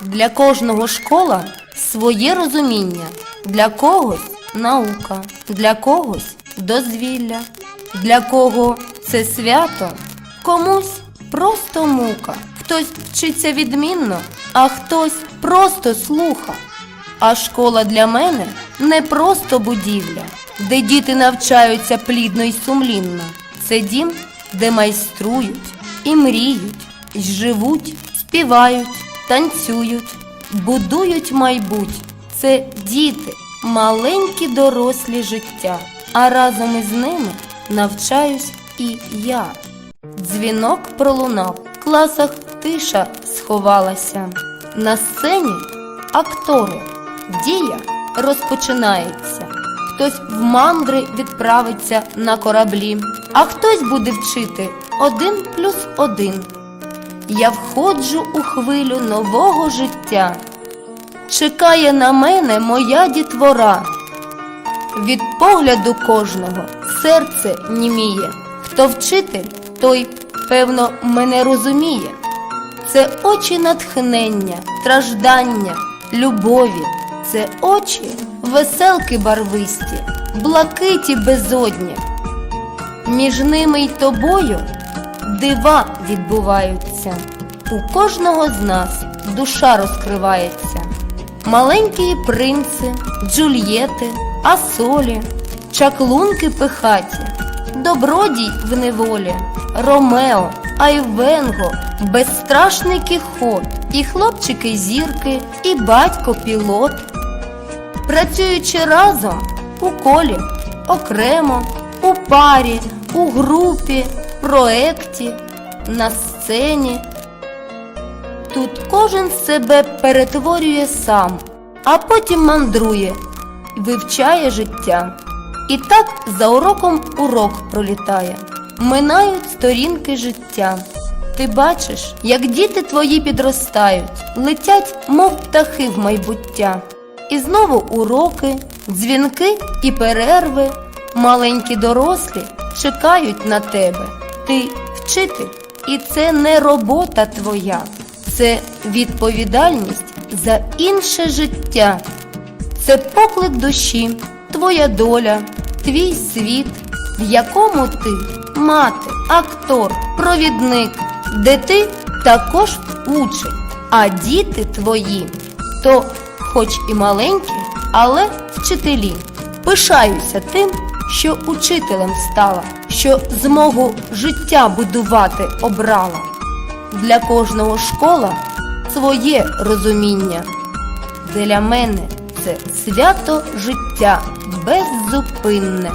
Для кожного школа своє розуміння, для когось наука, для когось дозвілля, для кого це свято, комусь просто мука. Хтось вчиться відмінно, а хтось просто слуха. А школа для мене не просто будівля, де діти навчаються плідно й сумлінно. Це дім, де майструють і мріють, і живуть, співають, танцюють, будують майбуть. Це діти, маленькі дорослі життя, а разом із ними навчаюсь і я. Дзвінок пролунав, в класах тиша сховалася. На сцені актори, дія розпочинається. Хтось в мандри відправиться на кораблі, а хтось буде вчити один плюс один. Я входжу у хвилю нового життя. Чекає на мене моя дітвора. Від погляду кожного серце німіє. Хто вчитель, той, певно, мене розуміє. Це очі натхнення, страждання, любові, це очі веселки барвисті, блакиті безодні. Між ними й тобою дива відбуваються. У кожного з нас душа розкривається. Маленькі принци, джульєти, асолі, чаклунки пихаті, добродій в неволі, Ромео, Айвенго, безстрашний кіхот, і хлопчики зірки, і батько пілот. Працюючи разом у колі, окремо, у парі, у групі, проекті, на сцені. Тут кожен себе перетворює сам, а потім мандрує, вивчає життя. І так за уроком урок пролітає, минають сторінки життя. Ти бачиш, як діти твої підростають, летять, мов птахи в майбуття. І знову уроки, дзвінки і перерви, маленькі дорослі чекають на тебе. Ти вчитель, і це не робота твоя, це відповідальність за інше життя. Це поклик душі, твоя доля, твій світ, в якому ти мати, актор, провідник, де ти також учень, а діти твої то, хоч і маленькі, але вчителі. Пишаюся тим, що учителем стала, що змогу життя будувати обрала. Для кожного школа своє розуміння. Для мене це свято життя беззупинне.